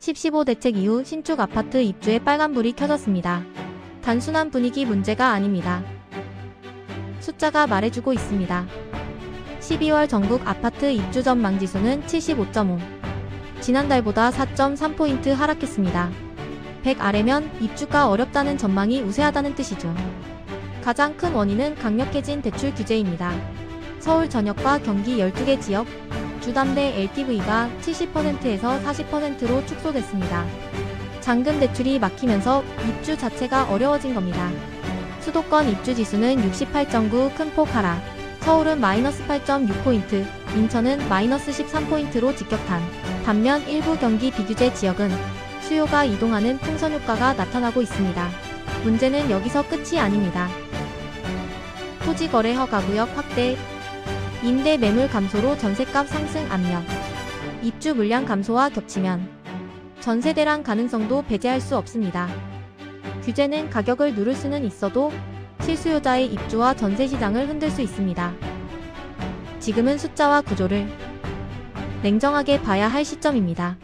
10.15 대책 이후 신축 아파트 입주에 빨간불이 켜졌습니다. 단순한 분위기 문제가 아닙니다. 숫자가 말해주고 있습니다. 12월 전국 아파트 입주 전망 지수는 75.5. 지난달보다 4.3포인트 하락했습니다. 100 아래면 입주가 어렵다는 전망이 우세하다는 뜻이죠. 가장 큰 원인은 강력해진 대출 규제입니다. 서울 전역과 경기 12개 지역, 주담대 LTV가 70%에서 40%로 축소됐습니다. 잔금 대출이 막히면서 입주 자체가 어려워진 겁니다. 수도권 입주 지수는 68.9 큰 폭 하락, 서울은 마이너스 8.6포인트, 인천은 마이너스 13포인트로 직격탄. 반면 일부 경기 비규제 지역은 수요가 이동하는 풍선 효과가 나타나고 있습니다. 문제는 여기서 끝이 아닙니다. 토지 거래 허가 구역 확대, 임대 매물 감소로 전세값 상승 압력, 입주 물량 감소와 겹치면 전세 대란 가능성도 배제할 수 없습니다. 규제는 가격을 누를 수는 있어도 실수요자의 입주와 전세 시장을 흔들 수 있습니다. 지금은 숫자와 구조를 냉정하게 봐야 할 시점입니다.